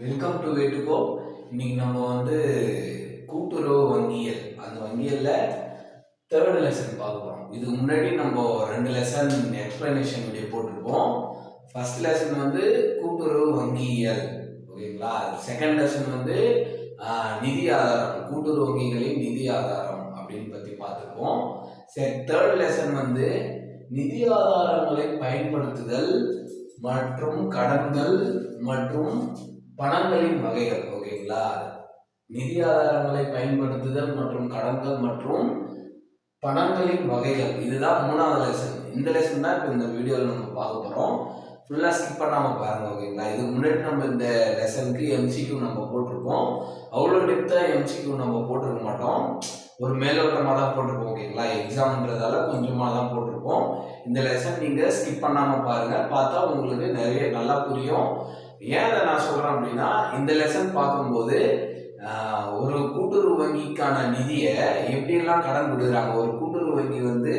Welcome to வேட்டுகோ இன்னைக்கு நம்ம வந்து கூட்டுறவு வங்கியல். அந்த வங்கியல்ல தேர்ட் லெசன் பார்க்க போகிறோம் இதுக்கு முன்னாடி நம்ம ரெண்டு லெசன் எக்ஸ்பிளனேஷன் வீடியோ போட்டிருப்போம். ஃபர்ஸ்ட் லெசன் வந்து கூட்டுறவு வங்கியியல் ஓகேங்களா? செகண்ட் லெசன் வந்து நிதி ஆதாரம். கூட்டுறவு வங்கிகளின் நிதி ஆதாரம் அப்படின்னு பற்றி பார்த்துருப்போம். சரி தேர்ட் லெசன் வந்து நிதி ஆதாரங்களை பயன்படுத்துதல் மற்றும் கடன்கள் மற்றும் பணங்களின் வகைகள் ஓகேங்களா? நிதி ஆதாரங்களை பயன்படுத்துதல் மற்றும் கடன்கள் மற்றும் பணங்களின் வகைகள். இதுதான் மூணாவது லெசன் இந்த லெசன் தான் இப்போ இந்த வீடியோவில் நம்ம பார்க்க போகிறோம் ஃபுல்லாக ஸ்கிப் பண்ணாமல் பாருங்கள் ஓகேங்களா? இதுக்கு முன்னாடி நம்ம இந்த லெசனுக்கு எம்சிக்யூ நம்ம போட்டிருப்போம் அவ்வளோ டெப்த்தாக எம்சிக்யூ நம்ம போட்டிருக்க மாட்டோம். ஒரு மேலோட்டமாக தான் போட்டிருப்போம் ஓகேங்களா? எக்ஸாம்ன்றதால கொஞ்சமாக தான் போட்டிருப்போம். இந்த லெசன் நீங்கள் ஸ்கிப் பண்ணாமல் பாருங்கள் பார்த்தா உங்களுக்கு நிறைய நல்லா புரியும். ஏன் அதை நான் சொல்கிறேன் அப்படின்னா இந்த லெசன் பார்க்கும்போது ஒரு கூட்டுறவு வங்கிக்கான நிதியை எப்படியெல்லாம் கடன் கொடுக்குறாங்க ஒரு கூட்டுறவு வங்கி வந்து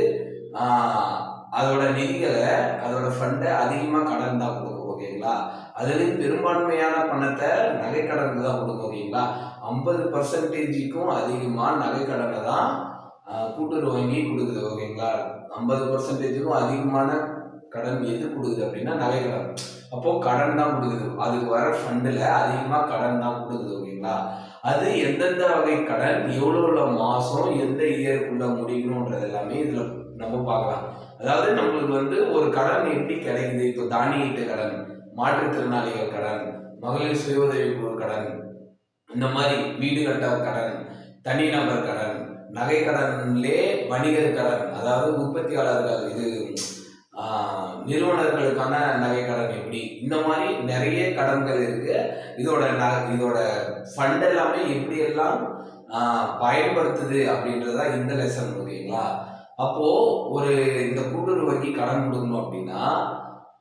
அதோட நிதிகளை அதோட ஃபண்டை அதிகமாக கடன் தான் கொடுக்கும் ஓகேங்களா? அதுலேயும் பெரும்பான்மையான பணத்தை நகைக்கடனுக்கு தான் கொடுக்கும் ஓகேங்களா? ஐம்பது பர்சன்டேஜுக்கும் அதிகமாக நகைக்கடனை தான் கூட்டுறவு வங்கி கொடுக்குது ஓகேங்களா? ஐம்பது பர்சன்டேஜுக்கும் அதிகமான கடன் எது கொடுக்குது அப்படின்னா நகைக்கடன் அப்போ கடன் தான் கொடுக்குது. அதுக்கு வர ஃபண்டில் அதிகமாக கடன் தான் கொடுக்குது ஓகேங்களா அது எந்தெந்த வகை கடன் எவ்வளோ உள்ள மாதம் எந்த இயருக்குள்ள முடியணுன்றது எல்லாமே இதில் நம்ம பார்க்கலாம். அதாவது நம்மளுக்கு வந்து ஒரு கடன் எப்படி கிடைக்குது? இப்போ தானியீட்டு கடன் மாற்றுத்திறனாளிகள் கடன் மகளிர் சுய உதவி குழு கடன் இந்த மாதிரி வீடு கட்ட கடன் தனிநபர் கடன் நகை கடன்லே வணிகர் கடன் அதாவது உற்பத்தியாளர்கள் இது நிறுவனங்களுக்கான நிறுவனர்களுக்கான நகை கடன் எப்படி? இந்த மாதிரி நிறைய கடன்கள் இருக்கு. இதோட ந இதோட ஃபண்ட் எல்லாமே எப்படி எல்லாம் பயன்படுத்துது அப்படின்றதா இந்த லெசன் ஓகேங்களா அப்போ ஒரு இந்த கூட்டுறவு வங்கி கடன் கொடுக்கணும் அப்படின்னா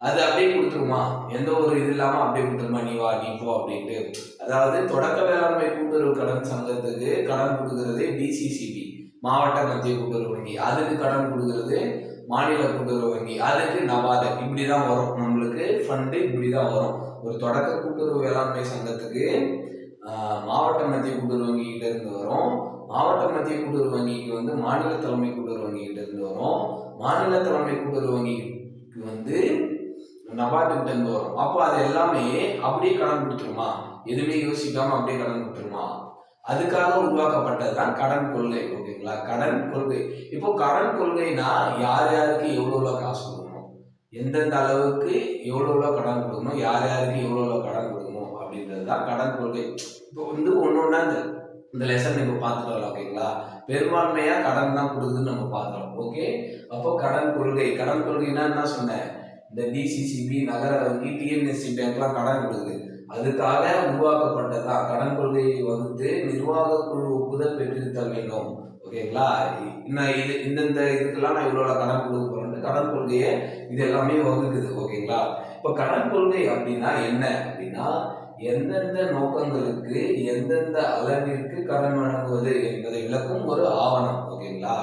அது அப்படியே கொடுத்துருமா? எந்த ஒரு இது இல்லாமல் அப்படியே கொடுத்துருமா? நீ வா நீ போ அப்படின்ட்டு. அதாவது தொடக்க வேளாண்மை கூட்டுறவு கடன் சங்கத்துக்கு கடன் கொடுக்கறது டிசிசிபி மாவட்ட மத்திய கூட்டுறவு வங்கி. அதுக்கு கடன் கொடுக்கறது மாநில கூட்டுறவு வங்கி. அதுக்கு நபார்டு இப்படி தான் வரும். நம்மளுக்கு ஃபண்டு இப்படி தான் வரும். ஒரு தொடக்க கூட்டுறவு வேளாண்மை சங்கத்துக்கு மாவட்ட மத்திய கூட்டுறவு வங்கி கிட்ட இருந்து வரும். மாவட்ட மத்திய கூட்டுறவு வங்கிக்கு வந்து மாநில தலைமை கூட்டுறவு வங்கி கிட்ட இருந்து வரும். மாநில தலைமை கூட்டுறவு வங்கிக்கு வந்து நபார்டு கிட்ட இருந்து வரும். அப்போ அது எல்லாமே அப்படியே கடன் கொடுத்துருமா? எதுவுமே யோசிக்காம அப்படியே கடன் கொடுத்துருமா? அதுக்காக உருவாக்கப்பட்டது தான் கடன் கொள்கை ஓகேங்களா? கடன் கொள்கை. இப்போ கடன் கொள்கைனா யார் யாருக்கு எவ்வளோ எவ்வளோ காசு கொடுக்கணும்? எந்தெந்த அளவுக்கு எவ்வளோ எவ்வளோ கடன் கொடுக்கணும்? யார் யாருக்கு எவ்வளோ எவ்வளோ கடன் கொடுக்கணும்? அப்படின்றது தான் கடன் கொள்கை. இப்போ வந்து ஒன்று ஒன்றா இந்த இந்த லெசன் நம்ம பார்த்துக்கலாம் ஓகேங்களா? பெரும்பான்மையாக கடன் தான் கொடுக்குதுன்னு நம்ம பார்க்கலாம் ஓகே? அப்போ கடன் கொள்கை கடன் கொள்கைனா என்ன சொன்னேன். இந்த டிசிசிபி நகர வங்கி டிஎன்எஸ்சி பேங்க்லாம் கடன் கொடுக்குது. அதுக்காக உருவாக்கப்பட்டதான் கடன் கொள்கையை வகுத்து நிர்வாக குழு ஒப்புதல் பெற்றிருத்தல் வேண்டும். ஓகேங்களா? நான் இது இந்தந்த இதுக்கெல்லாம் நான் இவ்வளோ கடன் கொடுக்க போறேன் கடன் கொள்கையை இது எல்லாமே வகுக்குது. ஓகேங்களா? இப்போ கடன் கொள்கை அப்படின்னா என்ன அப்படின்னா எந்தெந்த நோக்கங்களுக்கு எந்தெந்த அளவிற்கு கடன் வழங்குவது என்பதை விளக்கும் ஒரு ஆவணம். ஓகேங்களா?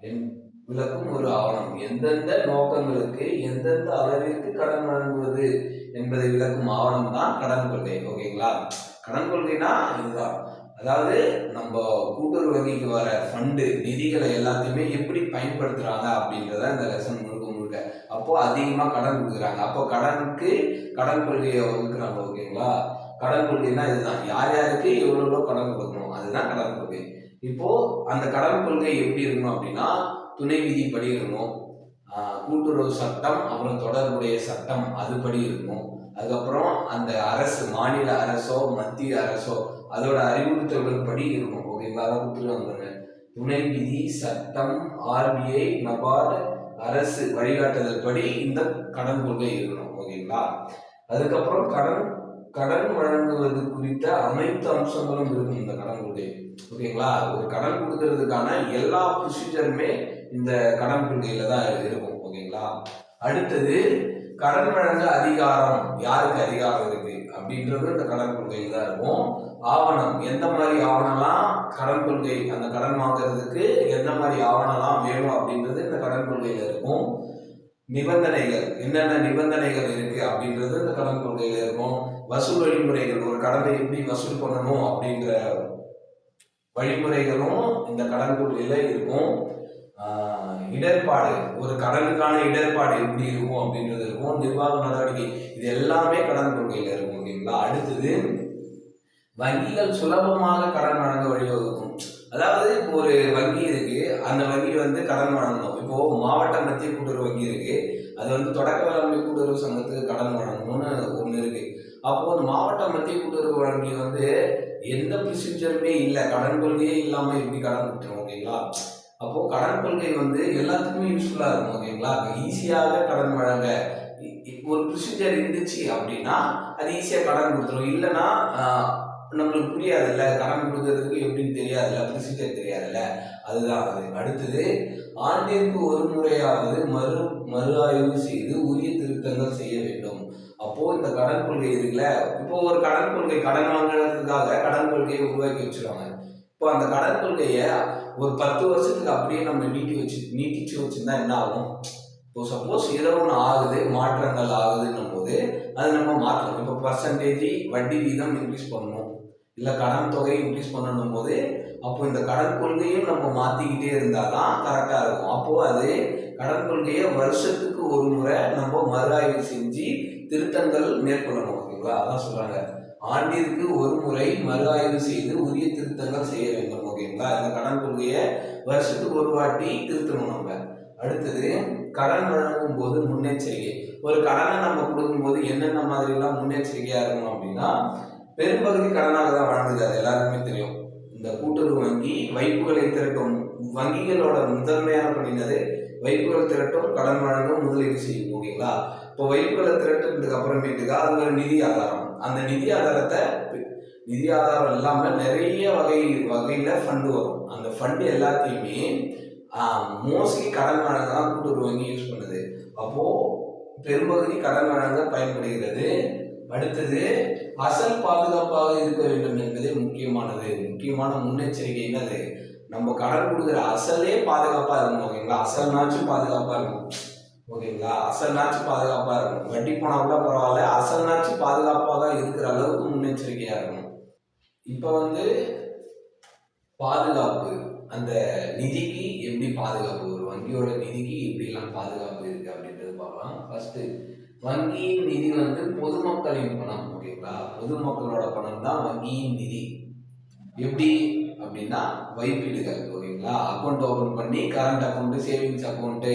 என் விளக்கும் ஒரு ஆவணம் எந்தெந்த நோக்கங்களுக்கு எந்தெந்த அளவிற்கு கடன் வழங்குவது என்பதை விளக்கும் ஆவணம் தான் கடன் கொள்கை ஓகேங்களா? கடன் கொள்கைனா இதுதான். அதாவது நம்ம கூட்டுறவு வங்கிக்கு வர ஃபண்டு நிதிகளை எல்லாத்தையுமே எப்படி பயன்படுத்துறாங்க அப்படின்றத இந்த லெசன் முழுக்க முழுக்க. அப்போ அதிகமாக கடன் கொடுக்குறாங்க. அப்போ கடனுக்கு கடன் கொள்கையை வகுக்கிறாங்க ஓகேங்களா? கடன் கொள்கைனா இதுதான். யார் யாருக்கு எவ்வளோ எவ்வளோ கடன் கொடுக்கணும்? அதுதான் கடன் கொள்கை. இப்போ அந்த கடன் கொள்கை எப்படி இருக்கணும் அப்படின்னா துணை விதிப்படி இருக்கணும் கூட்டுறவு சட்டம் அப்புறம் தொடர்புடைய சட்டம் அதுபடி இருக்கும் அதுக்கப்புறம் அந்த அரசு மாநில அரசோ மத்திய அரசோ அதோட அறிவுறுத்தல்கள் படி இருக்கும் ஓகேங்களா அதை கொடுத்துருவாங்க துணை விதி சட்டம் ஆர்பிஐ நபார்டு அரசு வழிகாட்டுதல் படி இந்த கடன் கொள்கை இருக்கணும். ஓகேங்களா அதுக்கப்புறம் கடன் கடன் வழங்குவது குறித்த அனைத்து அம்சங்களும் இருக்கும் இந்த கடன் கொள்கை. ஓகேங்களா ஒரு கடன் கொடுக்கறதுக்கான எல்லா ப்ரொசீஜருமே இந்த கடன் கொள்கையில தான் இருக்கும் ஓகேங்களா? அடுத்தது கடன் வழங்க அதிகாரம் யாருக்கு அதிகாரம் இருக்கு? அப்படின்றது இந்த கடன் கொள்கையில் தான் இருக்கும். ஆவணம் எந்த மாதிரி ஆவணம்லாம் கடன் கொள்கை அந்த கடன் வாங்குறதுக்கு எந்த மாதிரி ஆவணம்லாம் வேணும் அப்படின்றது இந்த கடன் கொள்கையில் இருக்கும். நிபந்தனைகள் என்னென்ன நிபந்தனைகள் இருக்கு அப்படின்றது இந்த கடன் கொள்கையில இருக்கும். வசூல் வழிமுறைகள் ஒரு கடனை எப்படி வசூல் பண்ணணும் அப்படின்ற வழிமுறைகளும் இந்த கடன் கொள்கையில இருக்கும். இடர்பாடு ஒரு கடனுக்கான இடர்பாடு எப்படி இருக்கும் அப்படின்றது இருக்கும். நிர்வாக நடவடிக்கை இது எல்லாமே கடன் கொள்கையில் இருக்கும் ஓகேங்களா? அடுத்தது வங்கிகள் சுலபமாக கடன் வழங்க வழிவகுக்கும். அதாவது இப்போ ஒரு வங்கி இருக்கு அந்த வங்கி வந்து கடன் வழங்கணும். இப்போ மாவட்ட மத்திய கூட்டுறவு வங்கி இருக்கு அது வந்து தொடக்க வேளாண்மை கூட்டுறவு சங்கத்துக்கு கடன் வழங்கணும்னு ஒன்று இருக்கு. அப்போ அந்த மாவட்ட மத்திய கூட்டுறவு வங்கி வந்து எந்த ப்ரொசீஜருமே இல்லை கடன் கொள்கையே இல்லாமல் எப்படி கடன் கொடுத்துரும் ஓகேங்களா? அப்போ கடன் கொள்கை வந்து எல்லாத்துக்குமே யூஸ்ஃபுல்லா இருக்கும் ஓகேங்களா ஈஸியாக கடன் வழங்க. இ- ஒரு ப்ரொசீஜர் இருந்துச்சு அப்படின்னா அது ஈஸியாக கடன் கொடுத்துரும். இல்லைன்னா நம்மளுக்கு புரியாதுல்ல கடன் கொடுக்கறதுக்கு எப்படின்னு தெரியாதுல்ல ப்ரொசீஜர் தெரியாதுல்ல. அதுதான் அது. அடுத்தது ஆண்டிற்கு ஒரு முறையாவது மறு மறு ஆய்வு செய்து உரிய திருத்தங்கள் செய்ய வேண்டும். அப்போ இந்த கடன் கொள்கை இருக்குல்ல இப்போ ஒரு கடன் கொள்கை கடன் வாங்குறதுக்காக கடன் கொள்கையை உருவாக்கி வச்சிருவாங்க. இப்போ அந்த கடன் கொள்கையை ஒரு பத்து வருஷத்துக்கு அப்படியே நம்ம நீட்டி வச்சு நீட்டிச்சு வச்சிருந்தா என்ன ஆகும்? இப்போ சப்போஸ் ஏதோ ஒன்று ஆகுது மாற்றங்கள் ஆகுதுன்னும் போது அது நம்ம மாற்றணும். இப்போ பர்சன்டேஜ் வட்டி வீதம் இன்க்ரீஸ் பண்ணணும். இல்லை கடன் தொகையை இன்க்ரீஸ் பண்ணணும் போது அப்போ இந்த கடன் கொள்கையும் நம்ம மாற்றிக்கிட்டே இருந்தால் தான் கரெக்டாக இருக்கும். அப்போது அது கடன் கொள்கையை வருஷத்துக்கு ஒரு முறை நம்ம மறுஆய்வு செஞ்சு திருத்தங்கள் மேற்கொள்ளணும் ஓகேங்களா? அதான் சொல்கிறாங்க ஆண்டிற்கு ஒரு முறை மறுஆய்வு செய்து உரிய திருத்தங்கள் செய்ய வேண்டும் ஓகேங்களா? இந்த கடன் கொள்கையை வருஷத்துக்கு ஒரு வாட்டி திருத்தணும் நம்ம. அடுத்தது கடன் வழங்கும் போது முன்னெச்சரிக்கை. ஒரு கடனை நம்ம கொடுக்கும்போது என்னென்ன மாதிரிலாம் முன்னெச்சரிக்கையாக இருக்கணும் அப்படின்னா பெரும்பகுதி கடனாக தான் வழங்குது அது எல்லாருக்குமே தெரியும். இந்த கூட்டுறவு வங்கி வைப்புகளை திரட்டும் வங்கிகளோட முதன்மையான பண்ணினது வைப்புகள் திரட்டும் கடன் வழங்கும் முதலீடு செய்யும் ஓகேங்களா? இப்போ வைப்புகளை திரட்டுறதுக்கு அப்புறமேட்டுக்கா அது ஒரு நிதி ஆதாரம். அந்த நிதி ஆதாரத்தை நிதி ஆதாரம் இல்லாமல் நிறைய வகை வகையில் ஃபண்டு வரும். அந்த ஃபண்டு எல்லாத்தையுமே மோஸ்ட்லி கடன் வழங்க தான் கூட்டுறவு வங்கி யூஸ் பண்ணுது. அப்போது பெரும்பகுதி கடன் வழங்க பயன்படுகிறது. அடுத்தது அசல் பாதுகாப்பாக இருக்க வேண்டும் என்பதே முக்கியமானது. முக்கியமான முன்னெச்சரிக்கை என்னது? நம்ம கடன் கொடுக்குற அசலே பாதுகாப்பாக இருக்கணும் ஓகேங்களா? அசல்னாச்சும் பாதுகாப்பாக இருக்கணும். ஓகேங்களா? அசல்னாச்சும் பாதுகாப்பாக இருக்கணும். வட்டி போனால் கூட பரவாயில்ல. அசல்னாச்சும் பாதுகாப்பாக இருக்கிற அளவுக்கு முன்னெச்சரிக்கையாக இருக்கணும். இப்போ வந்து பாதுகாப்பு அந்த நிதிக்கு எப்படி பாதுகாப்பு ஒரு வங்கியோட நிதிக்கு எப்படிலாம் பாதுகாப்பு இருக்கு அப்படின்றது பார்க்கலாம். ஃபர்ஸ்ட் வங்கியின் நிதி வந்து பொதுமக்களின் பணம் ஓகேங்களா? பொதுமக்களோட பணம் தான் வங்கியின் நிதி. எப்படி அப்படின்னா வைப்பீடுகள் ஓகேங்களா அக்கௌண்ட் ஓப்பன் பண்ணி கரண்ட் அக்கௌண்ட்டு சேவிங்ஸ் அக்கௌண்ட்டு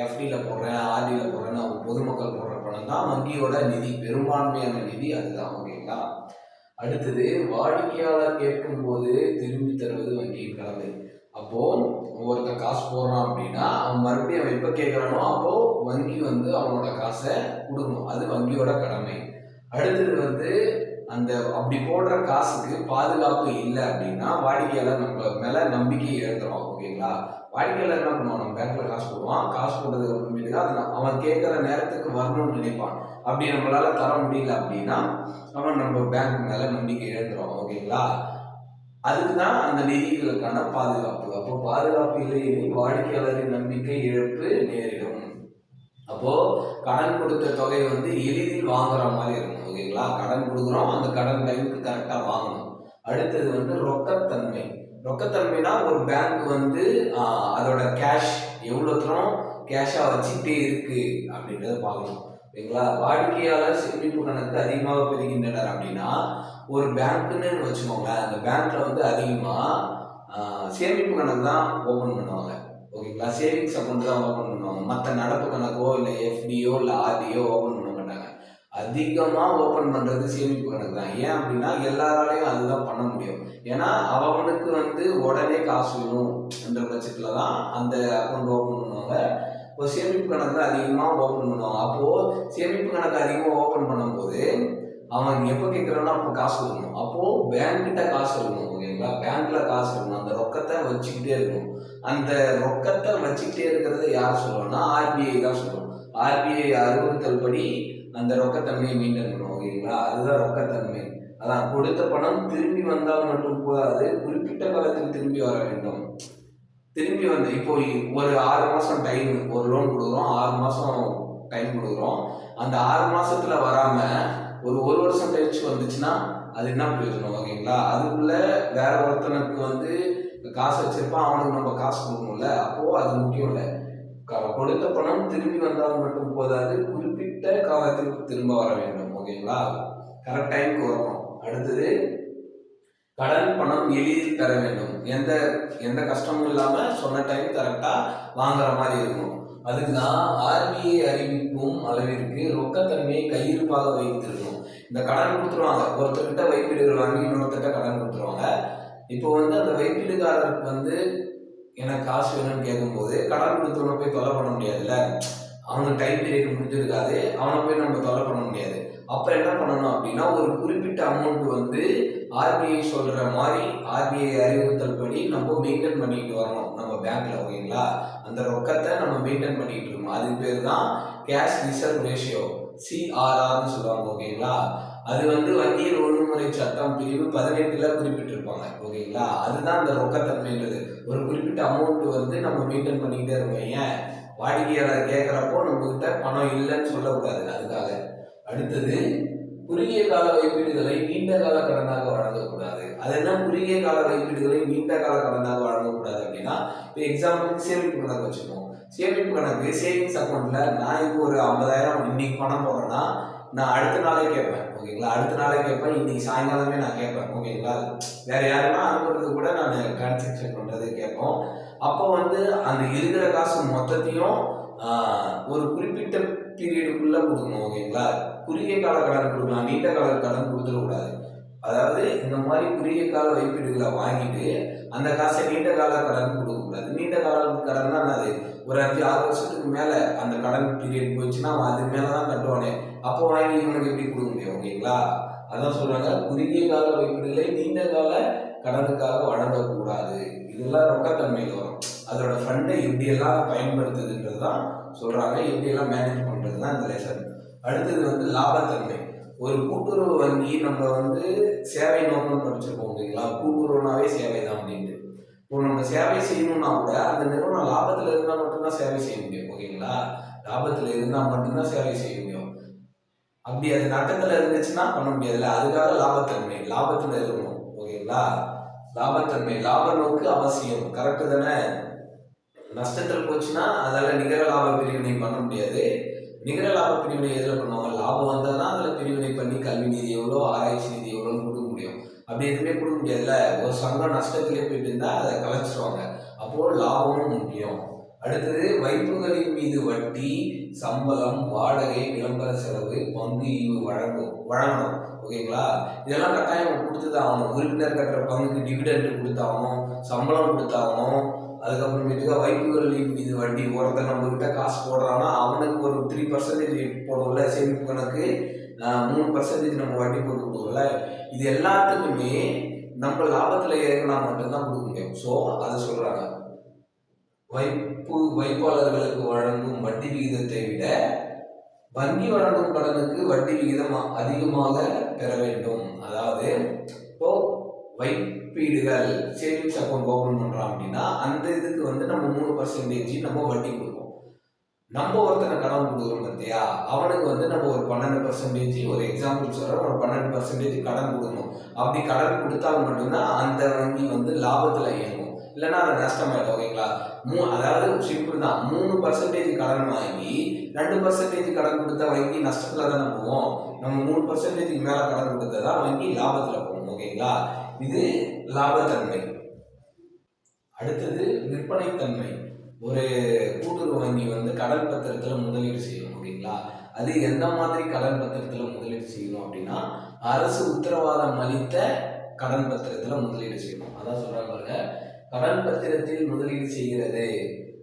எஃப்டியில் போடுறேன் ஆர்டியில் போடுறேன்னு அவங்க பொதுமக்கள் போடுற பணம் தான் வங்கியோட நிதி பெரும்பான்மையான நிதி அதுதான் ஓகேங்களா அடுத்தது வாடிக்கையாளர் கேட்கும் போது திரும்பி தருவது வங்கியின் கடமை அப்போ ஒருத்தர் காசு போடுறான் அப்படின்னா அவன் மறுபடியும் அவன் எப்போ கேட்குறானோ அப்போ வங்கி வந்து அவனோட காசை கொடுக்கணும் அது வங்கியோட கடமை. அடுத்தது வந்து அந்த அப்படி போடுற காசுக்கு பாதுகாப்பு இல்லை அப்படின்னா வாடிக்கையாளர் நம்ம மேல நம்பிக்கை இழந்துரும் ஓகேங்களா? வாடிக்கையாளர் என்ன பண்ணுவான்? நம்ம பேங்க்ல காசு போடுவான். காசு போடுறது அப்புறமேட்டுக்கு அது அவன் கேட்குற நேரத்துக்கு வரணும்னு நினைப்பான். அப்படி நம்மளால தர முடியல அப்படின்னா அவன் நம்ம பேங்க் மேல நம்பிக்கை இழந்துரும் ஓகேங்களா? அதுக்கு தான் அந்த நிதிகளுக்கான பாதுகாப்பு. அப்போ பாதுகாப்பு இல்லை வாடிக்கையாளரின் நம்பிக்கை இழப்பு நேரிடும். அப்போது கடன் கொடுத்த தொகை வந்து எளிதில் வாங்குற மாதிரி இருக்கும் ஓகேங்களா? கடன் கொடுக்குறோம் அந்த கடன் டைமுக்கு கரெக்டாக வாங்கணும். அடுத்தது வந்து ரொக்கத்தன்மை. ரொக்கத்தன்மைனா ஒரு பேங்க் வந்து அதோட கேஷ் எவ்வளோ தூரம் கேஷாக வச்சுக்கிட்டே இருக்குது அப்படின்றத பார்க்கணும் ஓகேங்களா? வாடிக்கையாளர் சேமிப்பு கணக்கு அதிகமாக பெறுகின்றனர் அப்படின்னா ஒரு பேங்க்குன்னு வச்சுக்கோங்களேன் அந்த பேங்க்கில் வந்து அதிகமாக சேமிப்பு கணக்கு தான் ஓப்பன் பண்ணுவாங்க. ஓகேங்களா? சேவிங்ஸ் அக்கௌண்ட் தான் ஓப்பன் பண்ணுவாங்க. மற்ற நடப்பு கணக்கோ இல்லை எஃப்டியோ இல்லை ஆர்டியோ ஓப்பன் பண்ண மாட்டாங்க. அதிகமாக ஓப்பன் பண்ணுறது சேமிப்பு கணக்கு தான். ஏன் அப்படின்னா எல்லாராலையும் அதுதான் பண்ண முடியும். ஏன்னா அவனுக்கு வந்து உடனே காசு வேணும் என்ற பட்சத்தில் தான் அந்த அக்கௌண்ட் ஓப்பன் பண்ணுவாங்க. இப்போ சேமிப்பு கணக்கு அதிகமாக ஓப்பன் பண்ணுவாங்க. அப்போது சேமிப்பு கணக்கு அதிகமாக ஓப்பன் பண்ணும்போது அவன் எப்போ கேட்குறானோ அப்போ காசு இருக்கணும் அப்போது பேங்க்கிட்ட காசு இருக்கணும் ஓகேங்களா? பேங்க்கில் காசு இருக்கணும் அந்த ரொக்கத்தை வச்சுக்கிட்டே இருக்கணும். அந்த ரொக்கத்தை வச்சுக்கிட்டே இருக்கிறத யார் சொல்லுவாங்கன்னா ஆர்பிஐ தான் சொல்லுவோம் ஆர்பிஐ அறிவுறுத்தல் படி அந்த ரொக்கத்தன்மையை மெயின்டைன் பண்ணுவோம் ஓகேங்களா அதுதான் ரொக்கத்தன்மை. அதான் கொடுத்த பணம் திரும்பி வந்தால் மட்டும் போதாது குறிப்பிட்ட காலத்தில் திரும்பி வர வேண்டும். திரும்பி வந்து இப்போ ஒரு ஆறு மாதம் டைம் ஒரு லோன் கொடுக்குறோம் ஆறு மாதம் டைம் கொடுக்குறோம். அந்த ஆறு மாதத்தில் வராமல் ஒரு ஒரு வருஷம் கழிச்சு வந்துச்சுன்னா அது என்ன பிரயோஜனம் ஓகேங்களா? அதுக்குள்ள வேற ஒருத்தனுக்கு வந்து காசு வச்சிருப்பான் அவனுக்கு நம்ம காசு கொடுக்கணும்ல. அப்போ அது முக்கியம் இல்லை. க- கொடுத்த பணம் திரும்பி வந்தால் மட்டும் போதாது. குறிப்பிட்ட காலத்திற்கு திரும்ப வர வேண்டும் ஓகேங்களா? கரெக்ட் டைம்க்கு வரணும். அடுத்தது கடன் பணம் எளிதில் தர வேண்டும். எந்த எந்த கஷ்டமும் இல்லாமல் சொன்ன டைம் கரெக்டாக வாங்குற மாதிரி இருக்கும் அதுக்கு தான் ஆர்பிஐ அறிவிக்கும் அளவிற்கு ரொக்கத்தன்மையை கையிருப்பாக வைத்திருக்கணும். இந்த கடன் கொடுத்துருவாங்க. ஒருத்தர்கிட்ட வைப்பிடுகள் வாங்கி இன்னொருத்தர்கிட்ட கடன் கொடுத்துருவாங்க. இப்போ வந்து அந்த வைப்பீடுகாரருக்கு வந்து எனக்கு காசு வேணும்னு கேட்கும்போது கடன் கொடுத்தவனை போய் தொலை பண்ண முடியாதுல்ல? அவனுக்கு டைம் பீரியட் முடிஞ்சிருக்காது. அவனை போய் நம்ம தொலை பண்ண முடியாது. அப்போ என்ன பண்ணணும் அப்படின்னா ஒரு குறிப்பிட்ட அமௌண்ட் வந்து ஆர்பிஐ சொல்ற மாதிரி ஆர்பிஐ அறிவுறுத்தல் படி நம்ம மெயின்டைன் பண்ணிட்டு வரணும். நம்ம பேங்க்ல ஓகேங்களா? அந்த ரொக்கத்தை நம்ம மெயின்டைன் பண்ணிட்டு இருக்கணும். அதுக்கு பேர் தான் கேஷ் ரிசர்வ் ரேஷியோ சிஆர்ஆர்னு சொல்லுவாங்க ஓகேங்களா? அது வந்து வங்கியில் ஒழுங்குமுறை சட்டம் பிரிவு பதினெட்டுல குறிப்பிட்டிருப்பாங்க ஓகேங்களா? அதுதான் அந்த ரொக்கத்தன்மைன்றது ஒரு குறிப்பிட்ட அமௌண்ட் வந்து நம்ம மெயின்டைன் பண்ணிக்கிட்டே இருக்கோம். ஏன்? வாடிக்கையாளர் கேட்குறப்போ நம்மகிட்ட பணம் இல்லைன்னு சொல்லக்கூடாது. அதுக்காக. அடுத்தது குறுகிய கால வைப்பீடுகளை நீண்ட கால கடனாக வழங்கக்கூடாது. அது என்ன? குறுகிய கால வைப்பீடுகளை நீண்ட கால கடனாக வழங்கக்கூடாது அப்படின்னா இப்போ எக்ஸாம்பிளுக்கு சேமிப்பு கணக்கு வச்சுப்போம் சேமிப்பு கணக்கு சேவிங்ஸ் அக்கௌண்ட்ல நான் இப்போ ஒரு ஐம்பதாயிரம் இன்னைக்கு பணம் போடுறேன்னா நான் அடுத்த நாளே கேட்பேன் ஓகேங்களா? அடுத்த நாளே கேட்பேன் இன்னைக்கு சாயங்காலமே நான் கேட்பேன் ஓகேங்களா? வேற யாருன்னா அனுப்புறது கூட நான் டிரான்சாக்ஷன் பண்றது கேட்போம். அப்போ வந்து அந்த இருக்கிற காசு மொத்தத்தையும் ஒரு குறிப்பிட்ட பீரியடுக்குள்ள கொடுக்கணும் ஓகேங்களா? குறுகிய கால கடன் கொடுக்கலாம் நீண்ட கால கடன் கொடுத்துடக்கூடாது. அதாவது இந்த மாதிரி குறுகிய கால வைப்பீடுகளை வாங்கிட்டு அந்த காசை நீண்ட கால கடன் கொடுக்கக்கூடாது. நீண்ட கால கடன் தான் அது. ஒரு அஞ்சு ஆறு வருஷத்துக்கு மேலே அந்த கடன் பீரியட் போச்சுன்னா அவன் அது மேலே தான் கட்டுவானே. அப்போ வாங்கி இவனுக்கு எப்படி கொடுக்க முடியும் ஓகேங்களா? அதான் சொல்கிறாங்க குறுகிய கால வைப்பீடுகளை நீண்ட கால கடனுக்காக வழங்கக்கூடாது. இதெல்லாம் ரொக்கத்தன்மையில் வரும். அதோட ஃபண்டை எப்படியெல்லாம் பயன்படுத்துதுன்றது தான் சொல்கிறாங்க எப்படியெல்லாம் மேனேஜ் பண்ணுறது தான் இந்த லெசன் அடுத்தது வந்து லாபத்தன்மை. ஒரு கூட்டுறவு வங்கி நம்ம வந்து சேவை நோக்கம் படிச்சிருப்போம் இல்லைங்களா கூட்டுறவுனாவே சேவை தான் அப்படின்ட்டு. இப்போ நம்ம சேவை செய்யணும்னா கூட அந்த நிறுவனம் லாபத்தில் இருந்தால் மட்டும்தான் சேவை செய்ய முடியும் ஓகேங்களா? லாபத்தில் இருந்தால் மட்டும்தான் சேவை செய்ய முடியும். அப்படி அது நட்டத்தில் இருந்துச்சுன்னா பண்ண முடியாதுல்ல. அதுக்காக லாபத்தன்மை லாபத்தில் இருக்கணும் ஓகேங்களா? லாபத்தன்மை லாப நோக்கு அவசியம். கரெக்டு தானே? நஷ்டத்தில் போச்சுன்னா அதால நிகர லாப பிரிவினை பண்ண முடியாது. நிகர லாப பிரிவினை எதில் பண்ணுவாங்க? லாபம் வந்தால் தான் அதில் பிரிவினை பண்ணி கல்வி நிதி எவ்வளோ ஆராய்ச்சி நிதி அப்படி எதுவுமே கொடுக்க முடியாதுல்ல. ஒரு சங்கம் நஷ்டத்திலே போயிட்டு இருந்தால் அதை கலைச்சிருவாங்க. அப்போ லாபமும் முக்கியம். அடுத்தது வைப்புகளின் மீது வட்டி சம்பளம் வாடகை விளம்பர செலவு பங்கு ஈவு வழங்கும் வழங்கணும். ஓகேங்களா? இதெல்லாம் கட்டாயம் கொடுத்து தான் ஆகணும். உறுப்பினர் கட்டுற பங்குக்கு டிவிடெண்ட் கொடுத்தாகணும் சம்பளம் கொடுத்தாகணும். அதுக்கப்புறமேட்டுக்கா வைப்புகளின் மீது வட்டி ஒருத்தர் நம்ம கிட்ட காசு போடுறான்னா அவனுக்கு ஒரு த்ரீ பர்சன்டேஜ் போடுவோம்ல சேமிப்பு கணக்கு. மூணு பர்சன்டேஜ் நம்ம வட்டி போட்டு கொடுக்குறோம்ல இது எல்லாத்துக்குமே நம்ம லாபத்தில் இறங்கினா மட்டும்தான் கொடுக்க முடியும். ஸோ அதை சொல்கிறாங்க வைப்பு வைப்பாளர்களுக்கு வழங்கும் வட்டி விகிதத்தை விட வங்கி வழங்கும் கடனுக்கு வட்டி விகிதம் அதிகமாக பெற வேண்டும். அதாவது இப்போ வைப்பீடுகள் சேவிங்ஸ் அக்கௌண்ட் ஓபன் பண்ணுறோம் அப்படின்னா அந்த இதுக்கு வந்து நம்ம மூணு பர்சன்டேஜ் நம்ம வட்டி கொடுக்கணும். நம்ம ஒருத்தனை கடன் கொடுக்குறோம் பார்த்தியா அவனுக்கு வந்து நம்ம ஒரு பன்னெண்டு பர்சன்டேஜ் ஒரு எக்ஸாம்பிள் சொல்கிறோம் ஒரு பன்னெண்டு பர்சன்டேஜ் கடன் கொடுக்கணும். அப்படி கடன் கொடுத்தால் மட்டும்தான் அந்த வங்கி வந்து லாபத்தில் இயங்கும். இல்லைன்னா அது நஷ்டமாயிடும் ஓகேங்களா? மூ அதாவது சிம்பிள் தான். மூணு பர்சன்டேஜ் கடன் வாங்கி ரெண்டு பர்சன்டேஜ் கடன் கொடுத்தா வங்கி நஷ்டத்தில் தானே போவோம். நம்ம மூணு பர்சன்டேஜுக்கு மேலே கடன் கொடுத்தா தான் வங்கி லாபத்தில் போகும் ஓகேங்களா? இது லாபத்தன்மை. அடுத்தது விற்பனைத்தன்மை. ஒரு கூட்டுறவு வங்கி வந்து கடன் பத்திரத்தில் முதலீடு செய்யணும் அப்படிங்களா? அது எந்த மாதிரி கடன் பத்திரத்தில் முதலீடு செய்யணும் அப்படின்னா அரசு உத்தரவாதம் அளித்த கடன் பத்திரத்தில் முதலீடு செய்யணும். அதான் சொல்கிறாங்க பாருங்க. கடன் பத்திரத்தில் முதலீடு செய்கிறது.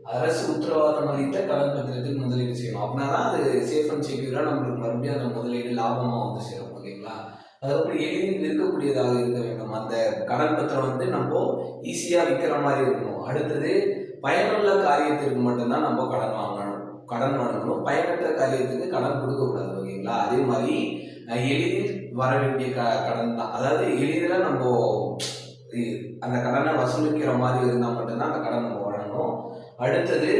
அரசு உத்தரவாதம் அளித்த கடன் பத்திரத்தில் முதலீடு செய்யணும். அப்படின்னா தான் அது சேஃப் அண்ட் செக்யூராக நம்மளுக்கு மறுபடியும் அந்த முதலீடு லாபமாக வந்து சேரும் ஓகேங்களா? அதுக்கப்புறம் எளிதில் விற்கக்கூடியதாக இருக்க வேண்டும். அந்த கடன் பத்திரம் வந்து நம்ம ஈஸியாக விற்கிற மாதிரி இருக்கணும். அடுத்தது பயனுள்ள காரியத்திற்கு மட்டும்தான் நம்ம கடன் வாங்கணும் கடன் வாங்கணும். பயனற்ற காரியத்துக்கு கடன் கொடுக்கக்கூடாது ஓகேங்களா? அதே மாதிரி எளிதில் வர வேண்டிய க கடன் தான். அதாவது எளிதில் நம்ம அந்த கடனை வசூலிக்கிற மாதிரி இருந்தால் மட்டும்தான் அந்த கடன் நம்ம வழங்கணும் அடுத்தது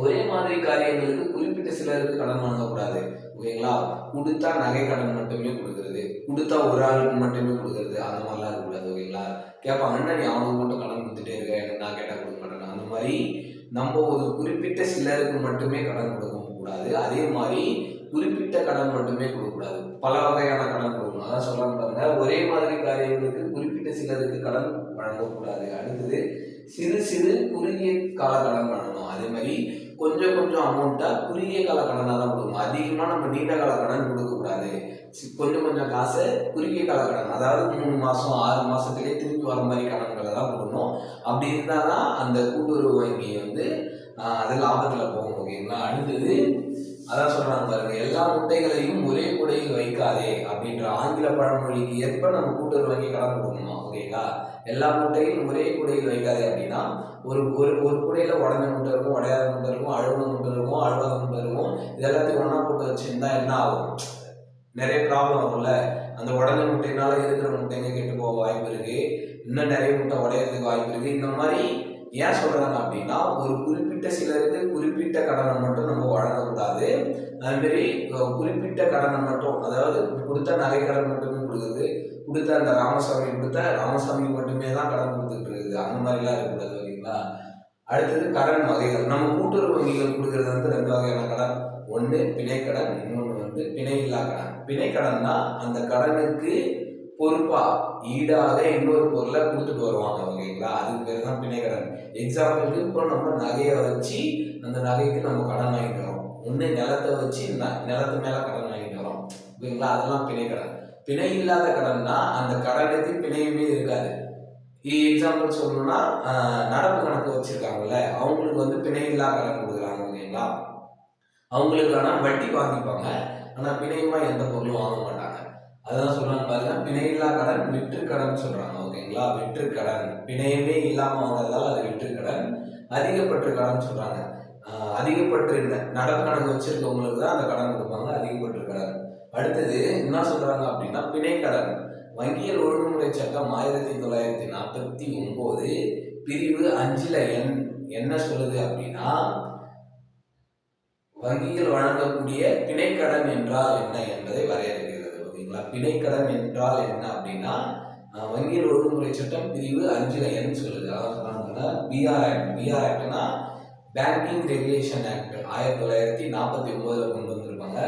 ஒரே மாதிரி காரியங்களுக்கு குறிப்பிட்ட சிலருக்கு கடன் வாங்கக்கூடாது ஓகேங்களா? கொடுத்தா நகை கடன் மட்டுமே கொடுக்குறது கொடுத்தா ஒரு ஆளுக்கு மட்டுமே கொடுக்குறது அந்த மாதிரிலாம் இருக்கக்கூடாது ஓகேங்களா? கேட்பாங்க அண்ணன் நீ அவனுக்கு மட்டும் கடன் கொடுத்துட்டே இருக்க? எனக்கு நான் கேட்டால் மாதிரி நம்ம ஒரு குறிப்பிட்ட சிலருக்கு மட்டுமே கடன் கொடுக்க கூடாது. அதே மாதிரி குறிப்பிட்ட கடன் மட்டுமே கொடுக்கக்கூடாது பல வகையான கடன் கொடுக்கணும். அதான் சொல்ல பாருங்க. ஒரே மாதிரி காரியங்களுக்கு குறிப்பிட்ட சிலருக்கு கடன் வழங்கக்கூடாது. அடுத்தது சிறு சிறு குறுகிய கால கடன் வழங்கணும். அதே மாதிரி கொஞ்சம் கொஞ்சம் அமௌண்ட்டாக குறுகிய கால கடனாக தான் கொடுக்கணும். அதிகமாக நம்ம நீண்ட கால கடன் கொடுக்கக்கூடாது. கொஞ்சம் கொஞ்சம் காசை குறுகிய கால கடன் அதாவது மூணு மாதம் ஆறு மாதத்துலேயே திருப்பி வர மாதிரி கடன்களை தான் கொடுக்கணும். அப்படி இருந்தால் தான் அந்த கூட்டுறவு வங்கி வந்து ஆஹ், அது லாபத்தில் போகும் ஓகேங்களா? அடுத்தது அதான் சொல்றாங்க பாருங்க எல்லா முட்டைகளையும் ஒரே கூடையில் வைக்காதே அப்படின்ற ஆங்கில பழமொழிக்கு ஏற்ப நம்ம கூட்டுறவு வங்கி கடன் கொடுக்கணுமா? ஓகேங்களா? எல்லா முட்டையும் ஒரே கூடையில் வைக்காதே அப்படின்னா ஒரு ஒரு ஒரு கூடையில உடஞ்ச முட்டை இருக்கும் உடையாத முட்டை இருக்கும் அழுவன முட்டை இருக்கும் அழுவாத முட்டை இருக்கும் இது எல்லாத்தையும் ஒண்ணா போட்டு வச்சிருந்தா என்ன ஆகும்? நிறைய ப்ராப்ளம் வரும்ல? அந்த உடனே முட்டையினால இருக்கிற முட்டைங்க கெட்டு போக வாய்ப்பு இருக்கு. இன்னும் நிறைய முட்டை உடையிறதுக்கு வாய்ப்பு இருக்கு. இந்த மாதிரி ஏன் சொல்றாங்க அப்படின்னா ஒரு குறிப்பிட்ட சிலருக்கு குறிப்பிட்ட கடனை மட்டும் நம்ம வழங்கக்கூடாது. அதுமாரி குறிப்பிட்ட கடனை மட்டும் அதாவது கொடுத்த நகை கடன் மட்டுமே கொடுக்குது கொடுத்த அந்த ராமசாமி கொடுத்த ராமசாமி மட்டுமே தான் கடன் கொடுத்துட்டு இருக்குது. அந்த மாதிரிலாம் இருக்கக்கூடாது ஓகேங்களா? அடுத்தது கடன் வகைகள். நம்ம கூட்டுறவு வங்கிகள் கொடுக்கறது வந்து ரெண்டு வகையான கடன். ஒன்று பிணைக்கடன் இன்னொன்று வந்து பிணை கடன். கடன் பிணைக்கடன்னா அந்த கடனுக்கு பொறுப்பா ஈடாக இன்னொரு பொருளை கொடுத்துட்டு வருவாங்க ஓகேங்களா அதுக்கு பேர் தான் பிணைக்கடன் எக்ஸாம்பிளுக்கு இப்போ நம்ம நகையை வச்சு அந்த நகைக்கு நம்ம கடன் வாங்கிட்டு வரோம். ஒன்று நிலத்தை வச்சு ந- நிலத்து மேலே கடன் வாங்கிட்டு வரோம். ஓகேங்களா அதெல்லாம் பிணைக்கடன் பிணை இல்லாத கடன்னா அந்த கடனுக்கு பிணையுமே இருக்காது. E எக்ஸாம்பிள் சொல்லணும்னா நடப்பு கணக்கு வச்சிருக்காங்கல்ல அவங்களுக்கு வந்து பிணை இல்லா கடன் கொடுக்குறாங்க ஓகேங்களா அவங்களுக்கு ஆனால் வட்டி வாங்கிப்பாங்க. ஆனால் பிணையமாக எந்த பொருளும் வாங்க மாட்டாங்க. அதுதான் சொல்கிறாங்க பாருங்க பிணையில்லா கடன் விற்று கடன் ஓகேங்களா? விற்று கடன். பிணையமே இல்லாமல் வாங்குறதால அது விற்றுக்கடன் அதிகப்பட்டு கடன் சொல்கிறாங்க அதிகப்பட்டு நடப்பு கணக்கு வச்சிருக்கவங்களுக்கு தான் அந்த கடன் கொடுப்பாங்க அதிகப்பட்டு கடன். அடுத்தது என்ன சொல்கிறாங்க அப்படின்னா பிணை கடன். வங்கியல் ஒழுங்குமுறை சட்டம் ஆயிரத்தி தொள்ளாயிரத்தி நாற்பத்தி ஒம்பது பிரிவு அஞ்சில் என் என்ன சொல்லுது அப்படின்னா வங்கியில் வழங்கக்கூடிய பிணைக்கடன் என்றால் என்ன என்பதை வரையறுக்கிறது ஓகேங்களா? பிணைக்கடன் என்றால் என்ன அப்படின்னா வங்கியில் ஒழுங்குமுறை சட்டம் பிரிவு அஞ்சுல என் சொல்லுது. அதாவது பிஆர் ஆக்ட் பிஆர் ஆக்ட்னா பேங்கிங் ரெகுலேஷன் ஆக்ட் ஆயிரத்தி தொள்ளாயிரத்தி நாற்பத்தி ஒன்பதுல கொண்டு வந்திருப்பாங்க.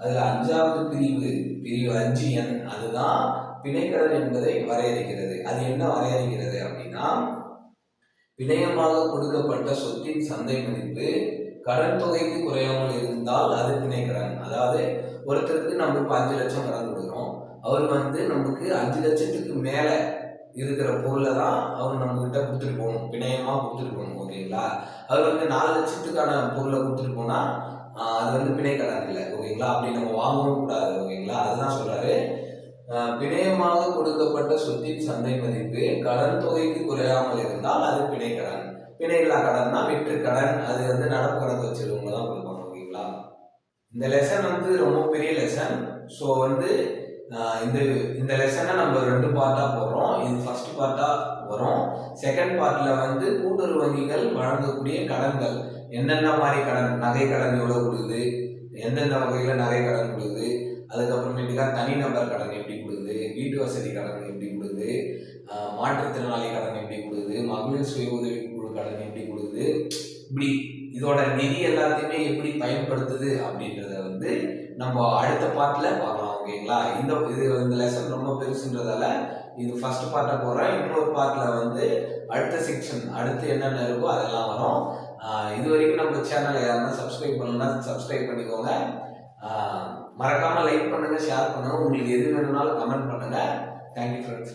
அதில் அஞ்சாவது பிரிவு பிரிவு அஞ்சு எண் அதுதான் பிணைக்கடன் என்பதை வரையறுக்கிறது. அது என்ன வரையறுக்கிறது அப்படின்னா பிணையமாக கொடுக்கப்பட்ட சொத்தின் சந்தை மதிப்பு கடன் தொகைக்கு குறையாமல் இருந்தால் அது பிணைக்கடன் அதாவது ஒருத்தருக்கு நம்ம இப்போ அஞ்சு லட்சம் கடன் கொடுக்குறோம். அவர் வந்து நமக்கு அஞ்சு லட்சத்துக்கு மேலே இருக்கிற பொருளை தான் அவர் நம்ம கிட்ட கொடுத்துட்டு போகணும். பிணையமாக கொடுத்துட்டு போகணும் ஓகேங்களா அவர் வந்து நாலு லட்சத்துக்கான பொருளை கொடுத்துட்டு போனால் அது வந்து பிணைக்கடன் இல்லை ஓகேங்களா அப்படி நம்ம வாங்கவும் கூடாது ஓகேங்களா அதுதான் சொல்கிறாரு பிணையமாக கொடுக்கப்பட்ட சொத்தின் சந்தை மதிப்பு கடன் தொகைக்கு குறையாமல் இருந்தால் அது பிணைக்கடன் பிணையில்லா கடன்னா விற்று கடன் அது வந்து நடப்பு கடன் வச்சிருக்கவங்க தான் கொடுப்பாங்க ஓகேங்களா? இந்த லெசன் வந்து ரொம்ப பெரிய லெசன் ஸோ வந்து இந்த இந்த லெசனை நம்ம ரெண்டு பார்ட்டாக போடுறோம். இது ஃபர்ஸ்ட் பார்ட்டாக வரும். செகண்ட் பார்ட்டில் வந்து கூட்டுறவு வங்கிகள் வழங்கக்கூடிய கடன்கள். என்னென்ன மாதிரி கடன் நகை கடன் எவ்வளோ கொடுக்குது? எந்தெந்த வகையில் நகை கடன் கொடுக்குது? அதுக்கப்புறமேட்டுக்கா தனிநபர் கடன் எப்படி கொடுக்குது? வீட்டு வசதி கடன் எப்படி கொடுக்குது? மாற்றுத்திறனாளி கடன் எப்படி கொடுக்குது? மகளிர் சுய உதவி கடன் எப்படி கொடுக்குது? இப்படி இதோட நிதி எல்லாத்தையுமே எப்படி பயன்படுத்துது அப்படின்றத வந்து நம்ம அடுத்த பார்ட்டில் பார்க்கலாம் ஓகேங்களா? இந்த இது இந்த லெசன் ரொம்ப பெருசுன்றதால இது ஃபர்ஸ்ட் பார்ட்டை போடுறேன். இன்னொரு பார்ட்டில் வந்து அடுத்த செக்ஷன் அடுத்து என்னென்ன இருக்கோ அதெல்லாம் வரும். இது வரைக்கும் நம்ம சேனலை யாருன்னா சப்ஸ்கிரைப் பண்ணலன்னா சப்ஸ்கிரைப் பண்ணிக்கோங்க. மறக்காமல் லைக் பண்ணுங்கள் ஷேர் பண்ணுங்க. உங்களுக்கு எது வேணும்னாலும் கமெண்ட் பண்ணுங்கள் தேங்க்யூ ஃப்ரெண்ட்ஸ்